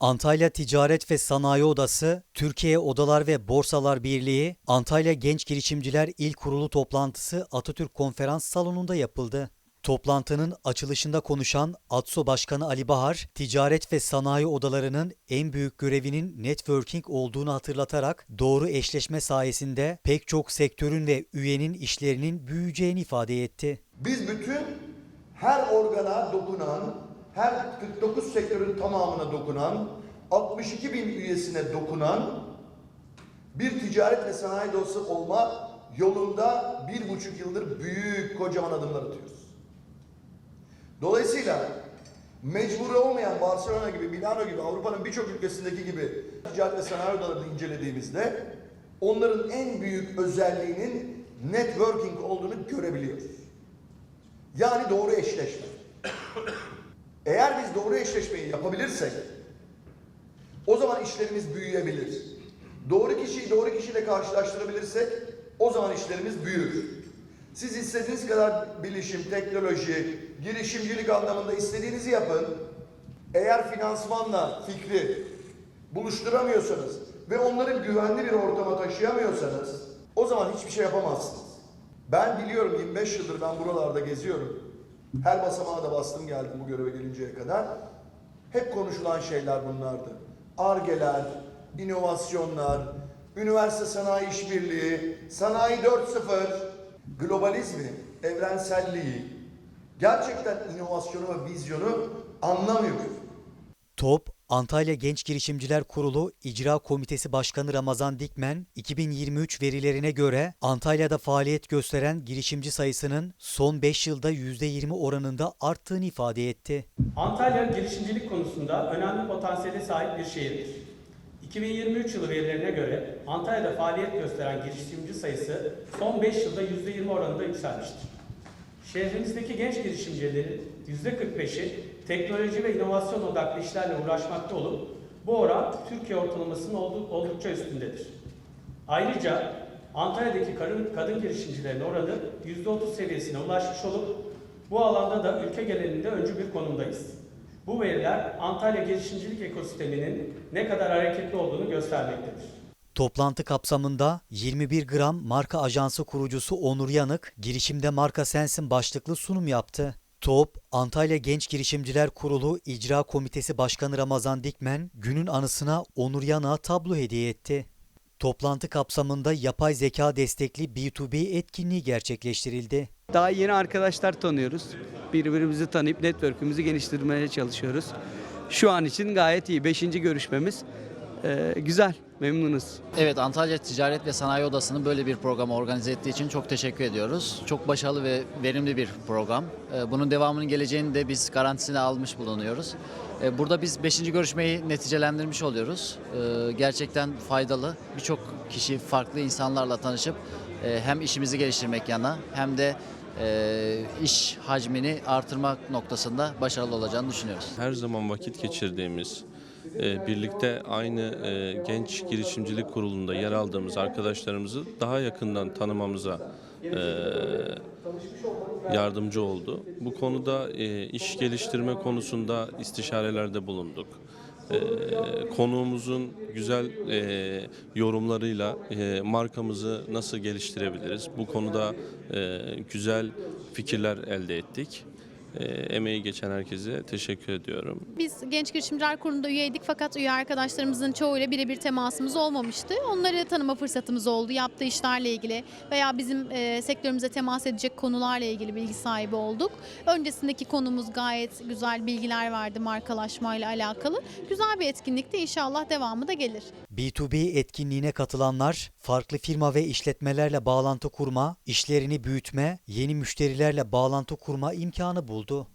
Antalya Ticaret ve Sanayi Odası, Türkiye Odalar ve Borsalar Birliği, Antalya Genç Girişimciler İl Kurulu toplantısı Atatürk Konferans Salonu'nda yapıldı. Toplantının açılışında konuşan ATSO Başkanı Ali Bahar, ticaret ve sanayi odalarının en büyük görevinin networking olduğunu hatırlatarak doğru eşleşme sayesinde pek çok sektörün ve üyenin işlerinin büyüyeceğini ifade etti. Biz bütün her organa dokunan, her 49 sektörün tamamına dokunan, 62 bin üyesine dokunan bir ticaret ve sanayi dostu olma yolunda bir buçuk yıldır büyük kocaman adımlar atıyoruz. Dolayısıyla mecburi olmayan Barcelona gibi, Milano gibi, Avrupa'nın birçok ülkesindeki gibi ticaret ve sanayi odalarını incelediğimizde onların en büyük özelliğinin networking olduğunu görebiliyoruz. Yani doğru eşleşme. Eğer biz doğru eşleşmeyi yapabilirsek o zaman işlerimiz büyüyebilir. Doğru kişiyi doğru kişiyle karşılaştırabilirsek o zaman işlerimiz büyür. Siz istediğiniz kadar bilişim, teknoloji, girişimcilik anlamında istediğinizi yapın. Eğer finansmanla fikri buluşturamıyorsanız ve onları güvenli bir ortama taşıyamıyorsanız o zaman hiçbir şey yapamazsınız. Ben biliyorum 25 yıldır ben buralarda geziyorum. Her basamağa da bastım geldim bu göreve gelinceye kadar. Hep konuşulan şeyler bunlardı. Argeler, inovasyonlar, üniversite sanayi işbirliği, sanayi 4.0, globalizmi, evrenselliği, gerçekten inovasyonu ve vizyonu anlamıyoruz. TOP, Antalya Genç Girişimciler Kurulu İcra Komitesi Başkanı Ramazan Dikmen, 2023 verilerine göre Antalya'da faaliyet gösteren girişimci sayısının son 5 yılda %20 oranında arttığını ifade etti. Antalya girişimcilik konusunda önemli potansiyele sahip bir şehirdir. 2023 yılı verilerine göre Antalya'da faaliyet gösteren girişimci sayısı son 5 yılda %20 oranında yükselmiştir. Şehrimizdeki genç girişimcilerin %45'i teknoloji ve inovasyon odaklı işlerle uğraşmakta olup bu oran Türkiye ortalamasının oldu- oldukça üstündedir. Ayrıca Antalya'daki kadın, kadın girişimcilerin oranı %30 seviyesine ulaşmış olup bu alanda da ülke genelinde öncü bir konumdayız. Bu veriler Antalya girişimcilik ekosisteminin ne kadar hareketli olduğunu göstermektedir. Toplantı kapsamında 21 gram marka ajansı kurucusu Onur Yanık, girişimde marka sensin başlıklı sunum yaptı. TOP, Antalya Genç Girişimciler Kurulu İcra Komitesi Başkanı Ramazan Dikmen, günün anısına Onur Yanık'a tablo hediye etti. Toplantı kapsamında yapay zeka destekli B2B etkinliği gerçekleştirildi. Daha yeni arkadaşlar tanıyoruz. Birbirimizi tanıyıp network'ümüzü geliştirmeye çalışıyoruz. Şu an için gayet iyi. Beşinci görüşmemiz. Ee, güzel, memnunuz. Evet Antalya Ticaret ve Sanayi Odası'nın böyle bir programı organize ettiği için çok teşekkür ediyoruz. Çok başarılı ve verimli bir program. Ee, Bunun devamının geleceğini de biz garantisini almış bulunuyoruz. Ee, Burada biz 5. görüşmeyi neticelendirmiş oluyoruz. Ee, Gerçekten faydalı. Birçok kişi farklı insanlarla tanışıp e, hem işimizi geliştirmek yana hem de e, iş hacmini artırmak noktasında başarılı olacağını düşünüyoruz. her zaman vakit geçirdiğimiz, e, birlikte aynı e, genç girişimcilik kurulunda yer aldığımız arkadaşlarımızı daha yakından tanımamıza e, yardımcı oldu. Bu konuda e, iş geliştirme konusunda istişarelerde bulunduk. E, konuğumuzun güzel yorumlarıyla markamızı nasıl geliştirebiliriz? Bu konuda güzel fikirler elde ettik. E, emeği geçen herkese teşekkür ediyorum. Biz Genç Girişimciler Kurulu'nda üyeydik fakat üye arkadaşlarımızın çoğuyla birebir temasımız olmamıştı. Onları tanıma fırsatımız oldu. Yaptığı işlerle ilgili veya bizim e, sektörümüze temas edecek konularla ilgili bilgi sahibi olduk. Öncesindeki konumuz gayet güzel bilgiler verdi markalaşmayla alakalı. Güzel bir etkinlikti. İnşallah devamı da gelir. B2B etkinliğine katılanlar, farklı firma ve işletmelerle bağlantı kurma, işlerini büyütme, yeni müşterilerle bağlantı kurma imkanı buldu.